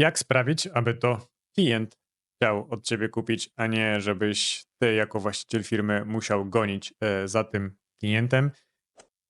Jak sprawić, aby to klient chciał od ciebie kupić, a nie żebyś ty jako właściciel firmy musiał gonić e, za tym klientem?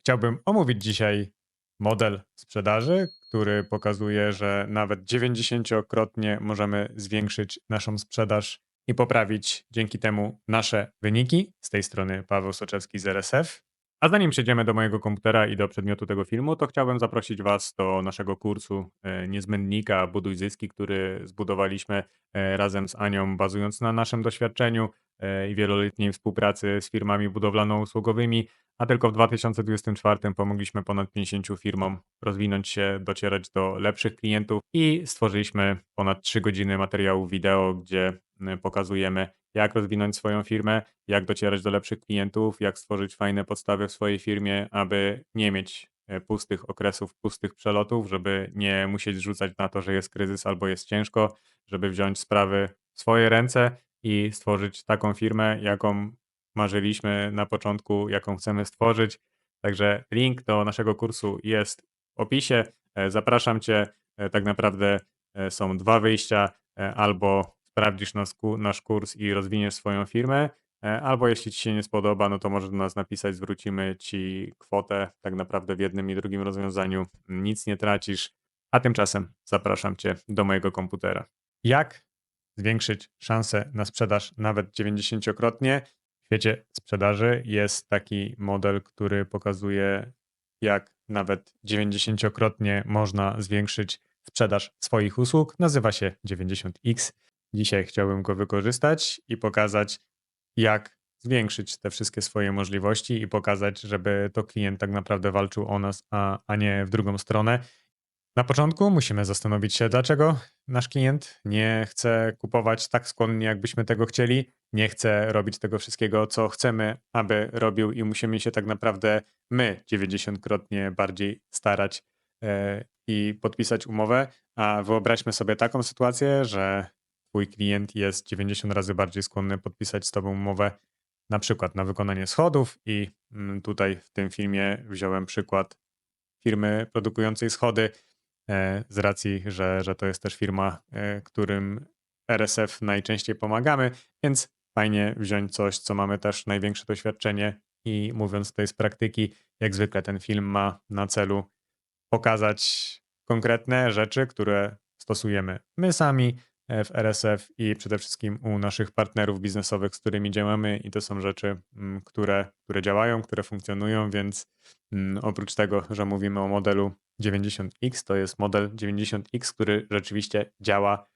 Chciałbym omówić dzisiaj model sprzedaży, który pokazuje, że nawet 90-krotnie możemy zwiększyć naszą sprzedaż i poprawić dzięki temu nasze wyniki. Z tej strony Paweł Soczewski z RSF. A zanim przejdziemy do mojego komputera i do przedmiotu tego filmu, to chciałbym zaprosić Was do naszego kursu e, Niezbędnika Buduj Zyski, który zbudowaliśmy e, razem z Anią, bazując na naszym doświadczeniu e, i wieloletniej współpracy z firmami budowlano-usługowymi, a tylko w 2024 pomogliśmy ponad 50 firmom rozwinąć się, docierać do lepszych klientów i stworzyliśmy ponad 3 godziny materiału wideo, gdzie pokazujemy, jak rozwinąć swoją firmę, jak docierać do lepszych klientów, jak stworzyć fajne podstawy w swojej firmie, aby nie mieć e, pustych okresów, pustych przelotów, żeby nie musieć rzucać na to, że jest kryzys albo jest ciężko, żeby wziąć sprawy w swoje ręce i stworzyć taką firmę, jaką marzyliśmy na początku, jaką chcemy stworzyć. Także link do naszego kursu jest w opisie. E, zapraszam Cię. E, tak naprawdę są dwa wyjścia, albo sprawdzisz nas, nasz kurs i rozwiniesz swoją firmę, e, albo jeśli ci się nie spodoba, no to możesz do nas napisać, zwrócimy ci kwotę. Tak naprawdę w jednym i drugim rozwiązaniu nic nie tracisz. A tymczasem zapraszam cię do mojego komputera. Jak zwiększyć szanse na sprzedaż nawet 90-krotnie? W świecie sprzedaży jest taki model, który pokazuje, jak nawet 90-krotnie można zwiększyć sprzedaż swoich usług. Nazywa się 90x. Dzisiaj chciałbym go wykorzystać i pokazać, jak zwiększyć te wszystkie swoje możliwości i pokazać, żeby to klient tak naprawdę walczył o nas, a, a nie w drugą stronę. Na początku musimy zastanowić się, dlaczego nasz klient nie chce kupować tak skłonnie, jakbyśmy tego chcieli, nie chce robić tego wszystkiego, co chcemy, aby robił, i musimy się tak naprawdę my 90-krotnie bardziej starać e, i podpisać umowę. A wyobraźmy sobie taką sytuację, że twój klient jest 90 razy bardziej skłonny podpisać z tobą umowę na przykład na wykonanie schodów i mm, tutaj w tym filmie wziąłem przykład firmy produkującej schody e, z racji, że, że to jest też firma, e, którym RSF najczęściej pomagamy, więc fajnie wziąć coś, co mamy też największe doświadczenie i mówiąc tutaj z praktyki, jak zwykle ten film ma na celu pokazać konkretne rzeczy, które stosujemy my sami, w RSF i przede wszystkim u naszych partnerów biznesowych, z którymi działamy i to są rzeczy, mm, które, które działają, które funkcjonują, więc mm, oprócz tego, że mówimy o modelu 90X, to jest model 90X, który rzeczywiście działa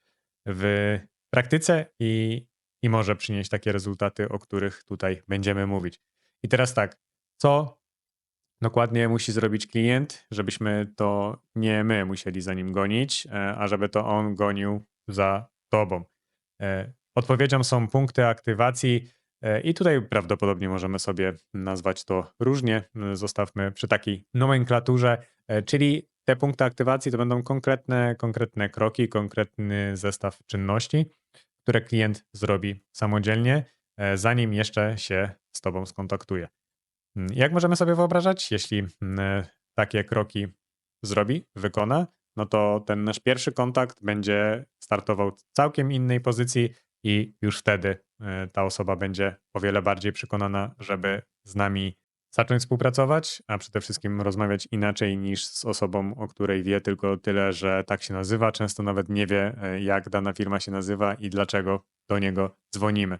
w praktyce i, i może przynieść takie rezultaty, o których tutaj będziemy mówić. I teraz tak, co dokładnie musi zrobić klient, żebyśmy to nie my musieli za nim gonić, e, a żeby to on gonił za tobą. E, odpowiedzią są punkty aktywacji e, i tutaj prawdopodobnie możemy sobie nazwać to różnie. Zostawmy przy takiej nomenklaturze, e, czyli te punkty aktywacji to będą konkretne, konkretne kroki, konkretny zestaw czynności, które klient zrobi samodzielnie, zanim jeszcze się z Tobą skontaktuje. Mm, jak możemy sobie wyobrażać, jeśli takie kroki zrobi, wykona, no to ten nasz pierwszy kontakt będzie startował w całkiem innej pozycji i już wtedy e, ta osoba będzie o wiele bardziej przekonana, żeby z nami zacząć współpracować, a przede wszystkim rozmawiać inaczej niż z osobą, o której wie tylko tyle, że tak się nazywa. Często nawet nie wie, e, jak dana firma się nazywa i dlaczego do niego dzwonimy.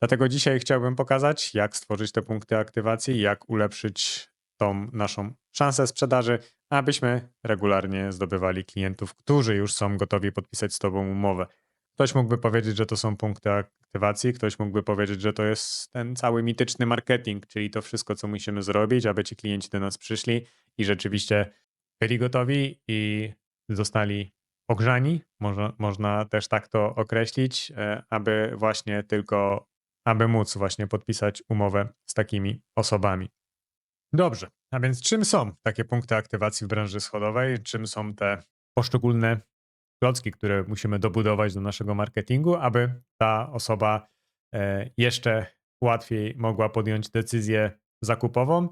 Dlatego dzisiaj chciałbym pokazać, jak stworzyć te punkty aktywacji, jak ulepszyć tą naszą szansę sprzedaży, abyśmy regularnie zdobywali klientów, którzy już są gotowi podpisać z Tobą umowę. Ktoś mógłby powiedzieć, że to są punkty aktywacji, ktoś mógłby powiedzieć, że to jest ten cały mityczny marketing, czyli to wszystko, co musimy zrobić, aby ci klienci do nas przyszli i rzeczywiście byli gotowi i zostali ogrzani, można, można też tak to określić, e, aby właśnie tylko, aby móc właśnie podpisać umowę z takimi osobami. Dobrze, a więc czym są takie punkty aktywacji w branży schodowej? Czym są te poszczególne klocki, które musimy dobudować do naszego marketingu, aby ta osoba e, jeszcze łatwiej mogła podjąć decyzję zakupową?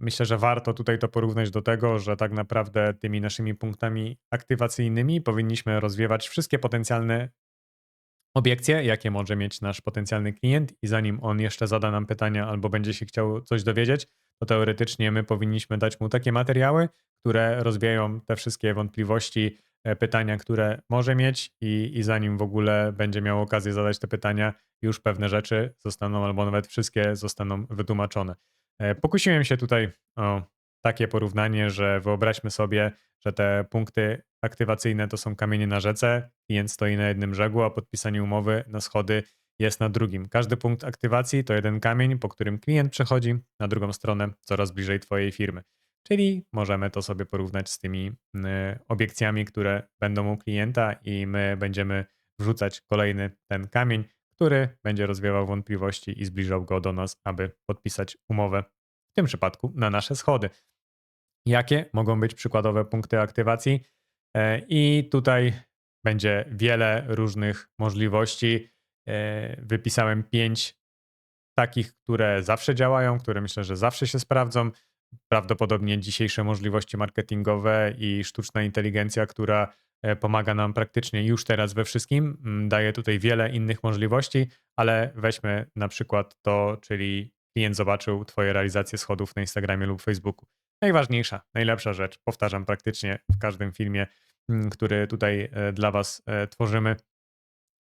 myślę, że warto tutaj to porównać do tego, że tak naprawdę tymi naszymi punktami aktywacyjnymi powinniśmy rozwiewać wszystkie potencjalne obiekcje, jakie może mieć nasz potencjalny klient, i zanim on jeszcze zada nam pytania albo będzie się chciał coś dowiedzieć, to teoretycznie my powinniśmy dać mu takie materiały, które rozwieją te wszystkie wątpliwości, e, pytania, które może mieć, i, i zanim w ogóle będzie miał okazję zadać te pytania, już pewne rzeczy zostaną, albo nawet wszystkie zostaną wytłumaczone. E, Pokusiłem się tutaj o takie porównanie, że wyobraźmy sobie, że te punkty aktywacyjne to są kamienie na rzece, klient stoi na jednym brzegu, a podpisanie umowy na schody jest na drugim. Każdy punkt aktywacji to jeden kamień, po którym klient przechodzi na drugą stronę, coraz bliżej Twojej firmy. Czyli możemy to sobie porównać z tymi y, obiekcjami, które będą u klienta, i my będziemy wrzucać kolejny ten kamień, który będzie rozwiewał wątpliwości i zbliżał go do nas, aby podpisać umowę, w tym przypadku na nasze schody. Jakie mogą być przykładowe punkty aktywacji? E, I tutaj będzie wiele różnych możliwości. E, Wypisałem pięć takich, które zawsze działają, które myślę, że zawsze się sprawdzą. Prawdopodobnie dzisiejsze możliwości marketingowe i sztuczna inteligencja, która e, pomaga nam praktycznie już teraz we wszystkim, mm, daje tutaj wiele innych możliwości, ale weźmy na przykład to, czyli klient zobaczył Twoje realizacje schodów na Instagramie lub Facebooku. Najważniejsza, najlepsza rzecz, powtarzam praktycznie w każdym filmie, mm, który tutaj e, dla Was tworzymy,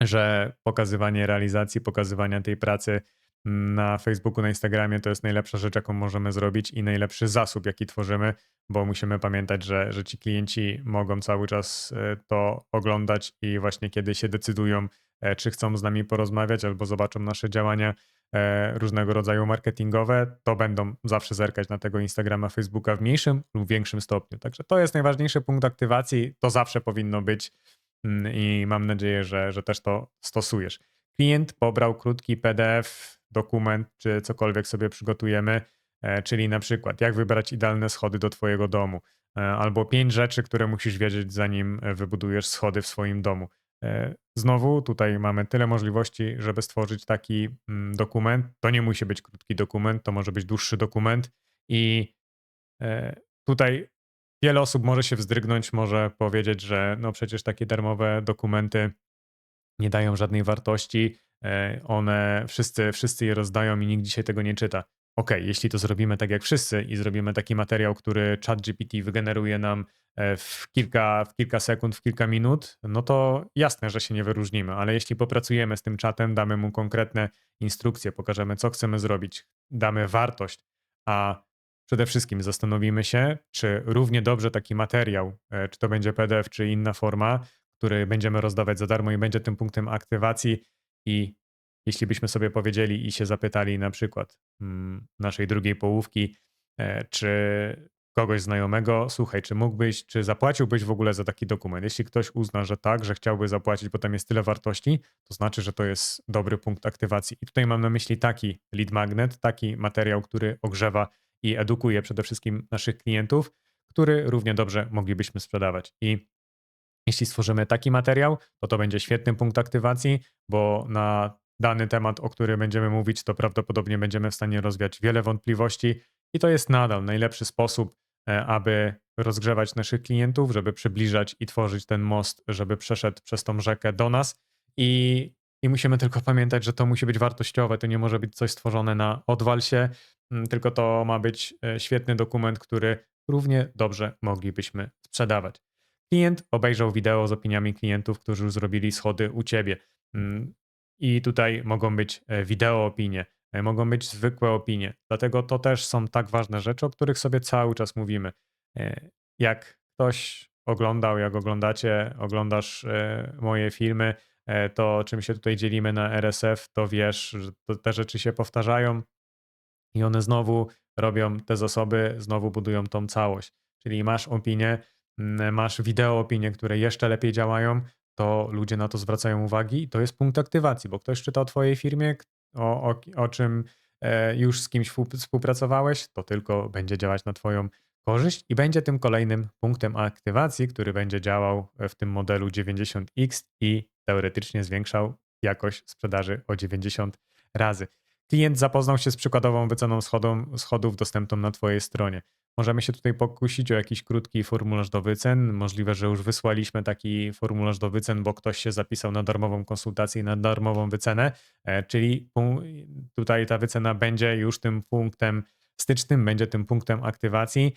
że pokazywanie realizacji, pokazywania tej pracy na Facebooku, na Instagramie to jest najlepsza rzecz, jaką możemy zrobić i najlepszy zasób, jaki tworzymy, bo musimy pamiętać, że, że ci klienci mogą cały czas e, to oglądać i właśnie kiedy się decydują, e, czy chcą z nami porozmawiać albo zobaczą nasze działania e, różnego rodzaju marketingowe, to będą zawsze zerkać na tego Instagrama, Facebooka w mniejszym lub większym stopniu. Także to jest najważniejszy punkt aktywacji, to zawsze powinno być i mam nadzieję, że, że też to stosujesz. Klient pobrał krótki PDF, dokument czy cokolwiek sobie przygotujemy, e, czyli na przykład jak wybrać idealne schody do Twojego domu, e, albo pięć rzeczy, które musisz wiedzieć, zanim e, wybudujesz schody w swoim domu. Znowu tutaj mamy tyle możliwości, żeby stworzyć taki mm, dokument. To nie musi być krótki dokument, to może być dłuższy dokument i tutaj wiele osób może się wzdrygnąć, może powiedzieć, że no przecież takie darmowe dokumenty nie dają żadnej wartości, e, one wszyscy, wszyscy je rozdają i nikt dzisiaj tego nie czyta. Ok, jeśli to zrobimy tak jak wszyscy i zrobimy taki materiał, który ChatGPT wygeneruje nam e, w kilka, w kilka sekund, w kilka minut, no to jasne, że się nie wyróżnimy, ale jeśli popracujemy z tym czatem, damy mu konkretne instrukcje, pokażemy, co chcemy zrobić, damy wartość, a przede wszystkim zastanowimy się, czy równie dobrze taki materiał, e, czy to będzie PDF, czy inna forma, który będziemy rozdawać za darmo i będzie tym punktem aktywacji i jeśli byśmy sobie powiedzieli i się zapytali na przykład mm, naszej drugiej połówki, e, czy kogoś znajomego, słuchaj, czy mógłbyś, czy zapłaciłbyś w ogóle za taki dokument? Jeśli ktoś uzna, że tak, że chciałby zapłacić, bo tam jest tyle wartości, to znaczy, że to jest dobry punkt aktywacji. I tutaj mam na myśli taki lead magnet, taki materiał, który ogrzewa i edukuje przede wszystkim naszych klientów, który równie dobrze moglibyśmy sprzedawać. I jeśli stworzymy taki materiał, to to będzie świetny punkt aktywacji, bo na dany temat, o którym będziemy mówić, to prawdopodobnie będziemy w stanie rozwiać wiele wątpliwości i to jest nadal najlepszy sposób, e, aby rozgrzewać naszych klientów, żeby przybliżać i tworzyć ten most, żeby przeszedł przez tą rzekę do nas i, i musimy tylko pamiętać, że to musi być wartościowe, to nie może być coś stworzone na odwal się, mm, tylko to ma być e, świetny dokument, który równie dobrze moglibyśmy sprzedawać. Klient obejrzał wideo z opiniami klientów, którzy już zrobili schody u ciebie. Mm, I tutaj mogą być e, wideo opinie, e, mogą być zwykłe opinie. Dlatego to też są tak ważne rzeczy, o których sobie cały czas mówimy. Jak ktoś oglądał, jak oglądacie, oglądasz moje filmy, to czym się tutaj dzielimy na RSF, to wiesz, że te rzeczy się powtarzają i one znowu robią te zasoby, znowu budują tą całość. Czyli masz opinię, masz wideo opinie, które jeszcze lepiej działają, to ludzie na to zwracają uwagi i to jest punkt aktywacji, bo ktoś czyta o twojej firmie, o, o, o czym e, już z kimś współ- współpracowałeś, to tylko będzie działać na twoją korzyść i będzie tym kolejnym punktem aktywacji, który będzie działał w tym modelu 90X i teoretycznie zwiększał jakość sprzedaży o 90 razy. klient zapoznał się z przykładową wyceną schodów dostępną na Twojej stronie. Możemy się tutaj pokusić o jakiś krótki formularz do wycen. Możliwe, że już wysłaliśmy taki formularz do wycen, bo ktoś się zapisał na darmową konsultację i na darmową wycenę, e, czyli tutaj ta wycena będzie już tym punktem stycznym, będzie tym punktem aktywacji.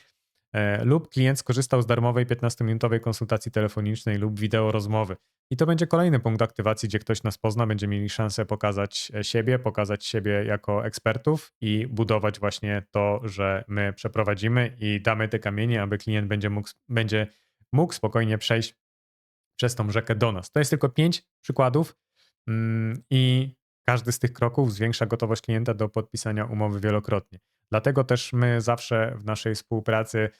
E, lub klient skorzystał z darmowej 15-minutowej konsultacji telefonicznej lub wideo rozmowy. I to będzie kolejny punkt aktywacji, gdzie ktoś nas pozna, będzie mieli szansę pokazać e, siebie, pokazać siebie jako ekspertów i budować właśnie to, że my przeprowadzimy i damy te kamienie, aby klient będzie mógł, będzie mógł spokojnie przejść przez tą rzekę do nas. To jest tylko pięć przykładów mm, i każdy z tych kroków zwiększa gotowość klienta do podpisania umowy wielokrotnie. Dlatego też my zawsze w naszej współpracy,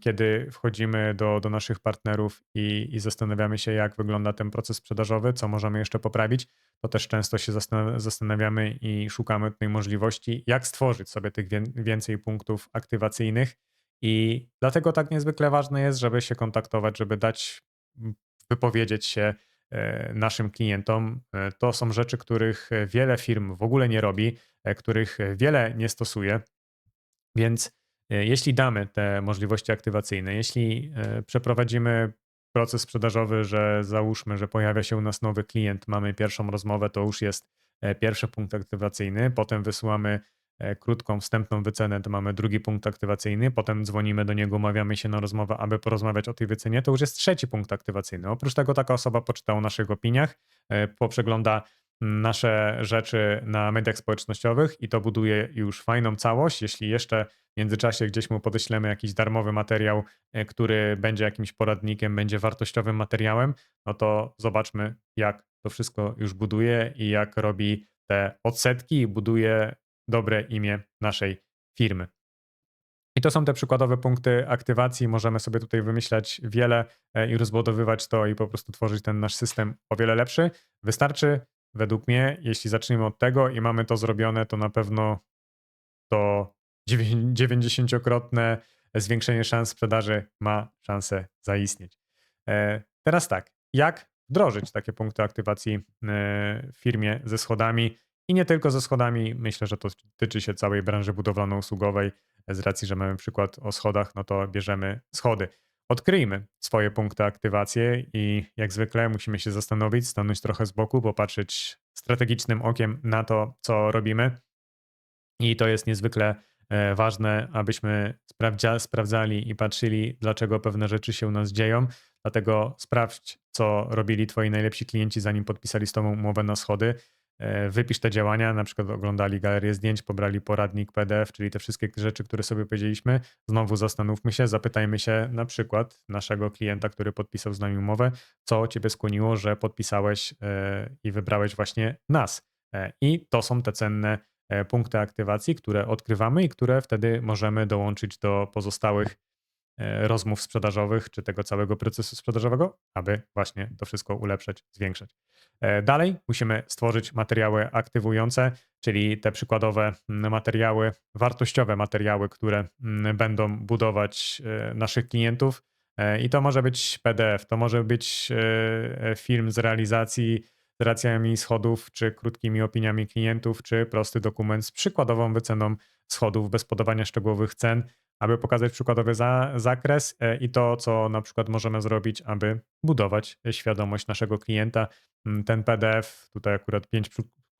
kiedy wchodzimy do, do naszych partnerów i, i zastanawiamy się, jak wygląda ten proces sprzedażowy, co możemy jeszcze poprawić, to też często się zastan- zastanawiamy i szukamy tej możliwości, jak stworzyć sobie tych wię- więcej punktów aktywacyjnych. I dlatego tak niezwykle ważne jest, żeby się kontaktować, żeby dać, mm, wypowiedzieć się e, naszym klientom. E, To są rzeczy, których e, wiele firm w ogóle nie robi, których wiele nie stosuje. Więc jeśli damy te możliwości aktywacyjne, jeśli e, przeprowadzimy proces sprzedażowy, że załóżmy, że pojawia się u nas nowy klient, mamy pierwszą rozmowę, to już jest e, pierwszy punkt aktywacyjny, potem wysyłamy e, krótką wstępną wycenę, to mamy drugi punkt aktywacyjny, potem dzwonimy do niego, umawiamy się na rozmowę, aby porozmawiać o tej wycenie, to już jest trzeci punkt aktywacyjny. Oprócz tego taka osoba poczyta o naszych opiniach, e, poprzegląda nasze rzeczy na mediach społecznościowych i to buduje już fajną całość. Jeśli jeszcze w międzyczasie gdzieś mu podeślemy jakiś darmowy materiał, e, który będzie jakimś poradnikiem, będzie wartościowym materiałem, no to zobaczmy, jak to wszystko już buduje i jak robi te odsetki i buduje dobre imię naszej firmy. I to są te przykładowe punkty aktywacji. Możemy sobie tutaj wymyślać wiele e, i rozbudowywać to i po prostu tworzyć ten nasz system o wiele lepszy. Wystarczy, według mnie, jeśli zaczniemy od tego i mamy to zrobione, to na pewno to 90-krotne zwiększenie szans sprzedaży ma szansę zaistnieć. E, Teraz tak, jak wdrożyć takie punkty aktywacji e, w firmie ze schodami i nie tylko ze schodami. Myślę, że to tyczy się całej branży budowlano-usługowej. Z racji, że mamy przykład o schodach, no to bierzemy schody. Odkryjmy swoje punkty aktywacji i jak zwykle musimy się zastanowić, stanąć trochę z boku, popatrzeć strategicznym okiem na to, co robimy. I to jest niezwykle e, ważne, abyśmy sprawdzia, sprawdzali i patrzyli, dlaczego pewne rzeczy się u nas dzieją. Dlatego sprawdź, co robili twoi najlepsi klienci, zanim podpisali z tobą umowę na schody. E, Wypisz te działania, na przykład oglądali galerię zdjęć, pobrali poradnik PDF, czyli te wszystkie rzeczy, które sobie powiedzieliśmy. Znowu zastanówmy się, zapytajmy się na przykład naszego klienta, który podpisał z nami umowę, co ciebie skłoniło, że podpisałeś e, i wybrałeś właśnie nas. E, I to są te cenne punkty aktywacji, które odkrywamy i które wtedy możemy dołączyć do pozostałych rozmów sprzedażowych, czy tego całego procesu sprzedażowego, aby właśnie to wszystko ulepszać, zwiększać. E, Dalej musimy stworzyć materiały aktywujące, czyli te przykładowe mm, materiały, wartościowe materiały, które mm, będą budować e, naszych klientów. E, I to może być PDF, to może być e, e, film z realizacji, z racjami schodów, czy krótkimi opiniami klientów, czy prosty dokument z przykładową wyceną schodów bez podawania szczegółowych cen, aby pokazać przykładowy za, zakres e, i to, co na przykład możemy zrobić, aby budować świadomość naszego klienta. Mm, Ten PDF, tutaj akurat pięć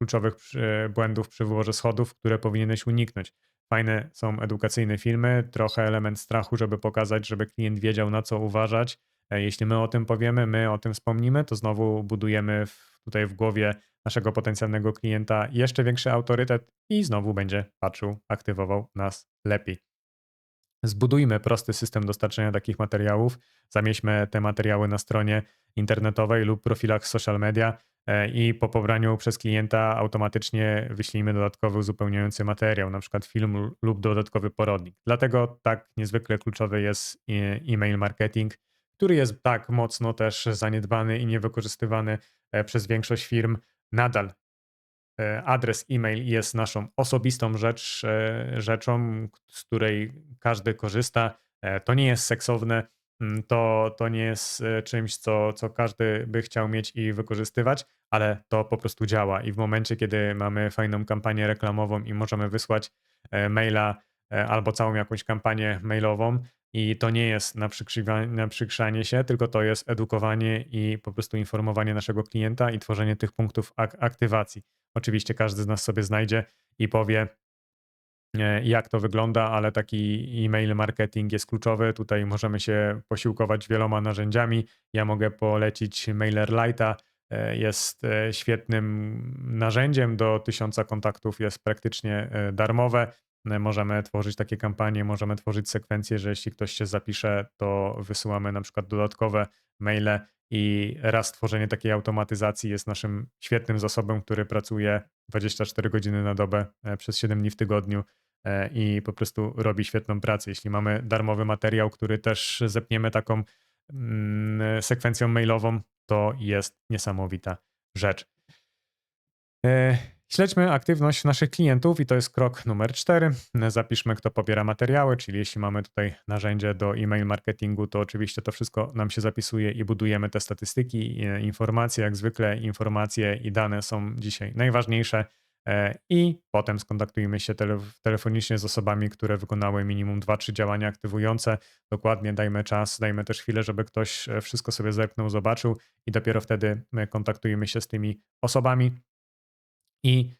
kluczowych przy- błędów przy wyborze schodów, które powinieneś uniknąć. Fajne są edukacyjne filmy, trochę element strachu, żeby pokazać, żeby klient wiedział na co uważać. E, Jeśli my o tym powiemy, my o tym wspomnimy, to znowu budujemy w, tutaj w głowie naszego potencjalnego klienta jeszcze większy autorytet i znowu będzie patrzył, aktywował nas lepiej. Zbudujmy prosty system dostarczania takich materiałów. Zamieśćmy te materiały na stronie internetowej lub profilach social media e, i po pobraniu przez klienta automatycznie wyślijmy dodatkowy uzupełniający materiał, na przykład film lub dodatkowy poradnik. Dlatego tak niezwykle kluczowy jest e- e-mail marketing, który jest tak mocno też zaniedbany i niewykorzystywany przez większość firm. Nadal e, adres e-mail jest naszą osobistą rzecz, e, rzeczą, z której każdy korzysta. E, To nie jest seksowne, mm, to, to nie jest e, czymś, co, co każdy by chciał mieć i wykorzystywać, ale to po prostu działa. I w momencie, kiedy mamy fajną kampanię reklamową i możemy wysłać e, maila e, albo całą jakąś kampanię mailową, i to nie jest naprzykrzanie się, tylko to jest edukowanie i po prostu informowanie naszego klienta i tworzenie tych punktów ak aktywacji. Oczywiście każdy z nas sobie znajdzie i powie, e, jak to wygląda, ale taki e-mail marketing jest kluczowy. Tutaj możemy się posiłkować wieloma narzędziami. Ja mogę polecić MailerLite'a. E, jest e, świetnym narzędziem do tysiąca kontaktów, jest praktycznie darmowe. Możemy tworzyć takie kampanie, możemy tworzyć sekwencje, że jeśli ktoś się zapisze, to wysyłamy na przykład dodatkowe maile i raz tworzenie takiej automatyzacji jest naszym świetnym zasobem, który pracuje 24 godziny na dobę e, przez 7 dni w tygodniu e, i po prostu robi świetną pracę. Jeśli mamy darmowy materiał, który też zepniemy taką mm, sekwencją mailową, to jest niesamowita rzecz. E, Śledźmy aktywność naszych klientów i to jest krok numer cztery. Zapiszmy, kto pobiera materiały, czyli jeśli mamy tutaj narzędzie do e-mail marketingu, to oczywiście to wszystko nam się zapisuje i budujemy te statystyki, informacje, jak zwykle informacje i dane są dzisiaj najważniejsze e, i potem skontaktujmy się telefonicznie z osobami, które wykonały minimum 2-3 działania aktywujące. Dokładnie dajmy czas, dajmy też chwilę, żeby ktoś e, wszystko sobie zerknął, zobaczył i dopiero wtedy kontaktujemy się z tymi osobami. I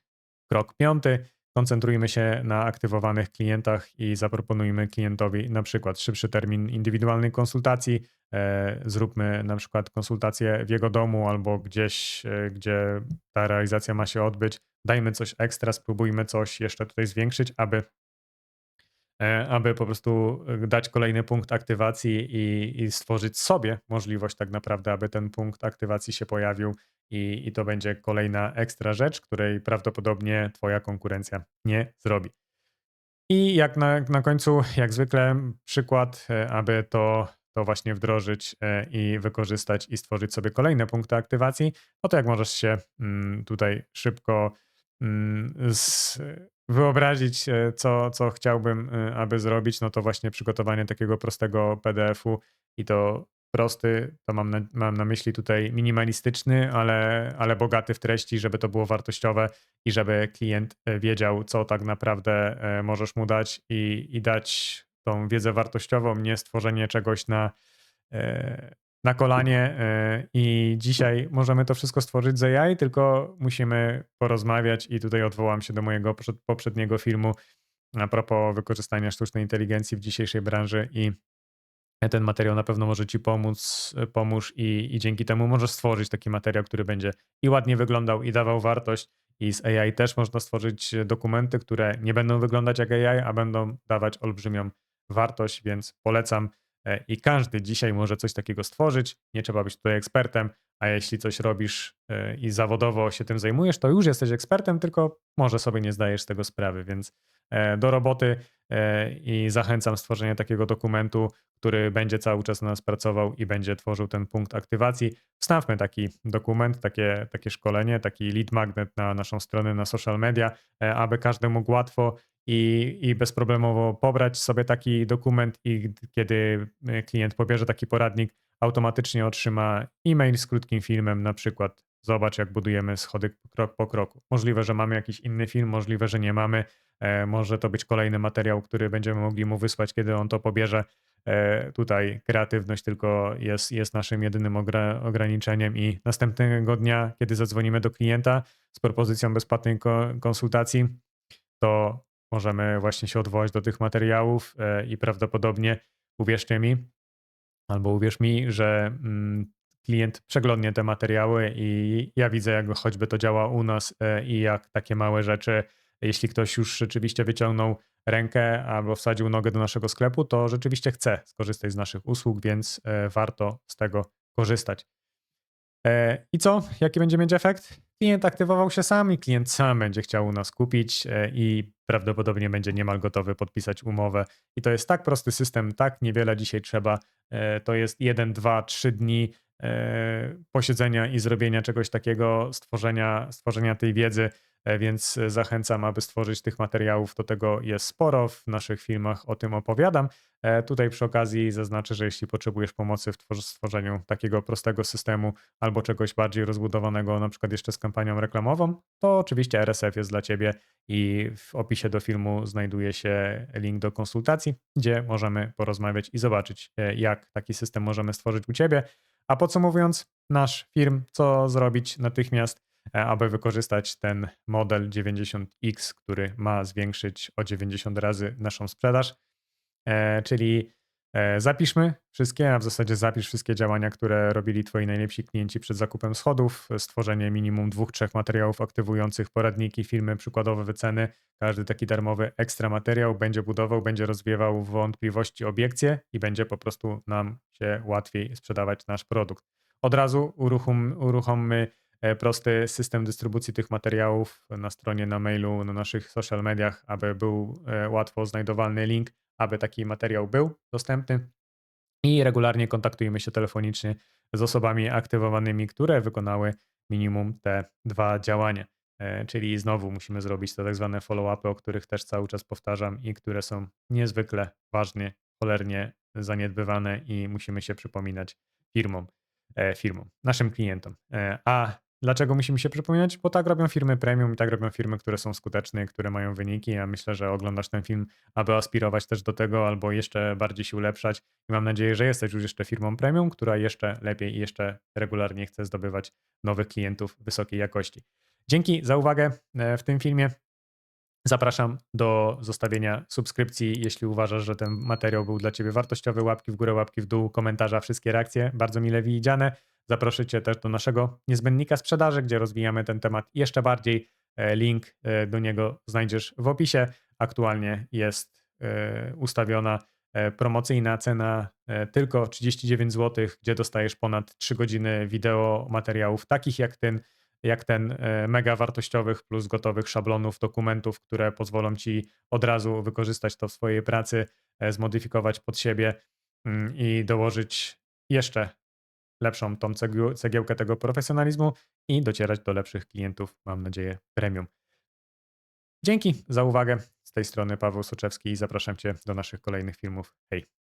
krok piąty, koncentrujmy się na aktywowanych klientach i zaproponujmy klientowi na przykład szybszy termin indywidualnej konsultacji. E, zróbmy na przykład konsultację w jego domu albo gdzieś, e, gdzie ta realizacja ma się odbyć. Dajmy coś ekstra, spróbujmy coś jeszcze tutaj zwiększyć, aby E, aby po prostu dać kolejny punkt aktywacji i, i, stworzyć sobie możliwość tak naprawdę, aby ten punkt aktywacji się pojawił i, i to będzie kolejna ekstra rzecz, której prawdopodobnie Twoja konkurencja nie zrobi. I jak na, na końcu, jak zwykle, przykład, e, aby to, to właśnie wdrożyć i wykorzystać i stworzyć sobie kolejne punkty aktywacji, no to jak możesz się mm, tutaj szybko mm, wyobrazić, e, co, co chciałbym, e, aby zrobić, no to właśnie przygotowanie takiego prostego PDF-u i to prosty, to mam na, mam na myśli tutaj minimalistyczny, ale, ale bogaty w treści, żeby to było wartościowe i żeby klient e, wiedział, co tak naprawdę możesz mu dać i, i dać tą wiedzę wartościową, nie stworzenie czegoś na na kolanie e, i dzisiaj możemy to wszystko stworzyć z AI, tylko musimy porozmawiać i tutaj odwołam się do mojego poprzedniego filmu a propos wykorzystania sztucznej inteligencji w dzisiejszej branży i ten materiał na pewno może ci pomóc, pomóż i, i dzięki temu możesz stworzyć taki materiał, który będzie i ładnie wyglądał i dawał wartość. I z AI też można stworzyć dokumenty, które nie będą wyglądać jak AI, a będą dawać olbrzymią wartość, więc polecam. E, i każdy dzisiaj może coś takiego stworzyć. Nie trzeba być tutaj ekspertem, a jeśli coś robisz e, i zawodowo się tym zajmujesz, to już jesteś ekspertem, tylko może sobie nie zdajesz z tego sprawy, więc e, do roboty i zachęcam stworzenia takiego dokumentu, który będzie cały czas na nas pracował i będzie tworzył ten punkt aktywacji. Wstawmy taki dokument, takie, takie szkolenie, taki lead magnet na naszą stronę, na social media, aby każdy mógł łatwo i, i bezproblemowo pobrać sobie taki dokument i kiedy e, klient pobierze taki poradnik, automatycznie otrzyma e-mail z krótkim filmem, na przykład zobacz jak budujemy schody krok po kroku. Możliwe, że mamy jakiś inny film, możliwe, że nie mamy. E, może to być kolejny materiał, który będziemy mogli mu wysłać, kiedy on to pobierze. E, tutaj kreatywność tylko jest, jest naszym jedynym ogra ograniczeniem i następnego dnia, kiedy zadzwonimy do klienta z propozycją bezpłatnej ko konsultacji, to możemy właśnie się odwołać do tych materiałów e, i prawdopodobnie uwierzcie mi, albo uwierz mi, że mm, klient przeglądnie te materiały i ja widzę, jak choćby to działa u nas e, i jak takie małe rzeczy, jeśli ktoś już rzeczywiście wyciągnął rękę albo wsadził nogę do naszego sklepu, to rzeczywiście chce skorzystać z naszych usług, więc e, warto z tego korzystać. I co? Jaki będzie mieć efekt? klient aktywował się sam i klient sam będzie chciał u nas kupić e, i prawdopodobnie będzie niemal gotowy podpisać umowę. I to jest tak prosty system, tak niewiele dzisiaj trzeba. E, to jest 1, 2, 3 dni e, posiedzenia i zrobienia czegoś takiego, stworzenia, stworzenia tej wiedzy e, więc e, zachęcam, aby stworzyć tych materiałów. Do tego jest sporo. W naszych filmach o tym opowiadam. E, Tutaj przy okazji zaznaczę, że jeśli potrzebujesz pomocy w twor- stworzeniu takiego prostego systemu albo czegoś bardziej rozbudowanego, na przykład jeszcze z kampanią reklamową, to oczywiście RSF jest dla Ciebie i w opisie do filmu znajduje się link do konsultacji, gdzie możemy porozmawiać i zobaczyć, e, jak taki system możemy stworzyć u Ciebie. A podsumowując, nasz firm, co zrobić natychmiast, e, aby wykorzystać ten model 90X, który ma zwiększyć o 90 razy naszą sprzedaż. E, czyli zapiszmy wszystkie, a w zasadzie zapisz wszystkie działania, które robili twoi najlepsi klienci przed zakupem schodów, stworzenie minimum dwóch, trzech materiałów aktywujących poradniki, filmy, przykładowe wyceny. Każdy taki darmowy ekstra materiał będzie budował, będzie rozwiewał wątpliwości, obiekcje i będzie po prostu nam się łatwiej sprzedawać nasz produkt. Od razu uruchom, uruchommy e, prosty system dystrybucji tych materiałów na stronie, na mailu, na naszych social mediach, aby był e, łatwo znajdowalny link, aby taki materiał był dostępny. I regularnie kontaktujemy się telefonicznie z osobami aktywowanymi, które wykonały minimum te dwa działania. E, Czyli znowu musimy zrobić te tak zwane follow-upy, o których też cały czas powtarzam i które są niezwykle ważnie, cholernie zaniedbywane i musimy się przypominać firmom, e, firmom, naszym klientom. E, A dlaczego musimy się przypominać? Bo tak robią firmy premium i tak robią firmy, które są skuteczne, które mają wyniki. Ja myślę, że oglądasz ten film, aby aspirować też do tego albo jeszcze bardziej się ulepszać. I mam nadzieję, że jesteś już jeszcze firmą premium, która jeszcze lepiej i jeszcze regularnie chce zdobywać nowych klientów wysokiej jakości. Dzięki za uwagę e, w tym filmie. Zapraszam do zostawienia subskrypcji, jeśli uważasz, że ten materiał był dla Ciebie wartościowy. Łapki w górę, łapki w dół, komentarza, wszystkie reakcje. Bardzo mile widziane. Zaproszę Cię też do naszego niezbędnika sprzedaży, gdzie rozwijamy ten temat jeszcze bardziej. E, Link e, do niego znajdziesz w opisie. Aktualnie jest e, ustawiona promocyjna cena tylko 39 zł, gdzie dostajesz ponad 3 godziny wideo materiałów takich jak ten, jak ten e, mega wartościowych plus gotowych szablonów, dokumentów, które pozwolą Ci od razu wykorzystać to w swojej pracy, e, zmodyfikować pod siebie mm, i dołożyć jeszcze lepszą tą cegieł- cegiełkę tego profesjonalizmu i docierać do lepszych klientów, mam nadzieję, premium. Dzięki za uwagę. Z tej strony Paweł Soczewski i zapraszam Cię do naszych kolejnych filmów. Hej!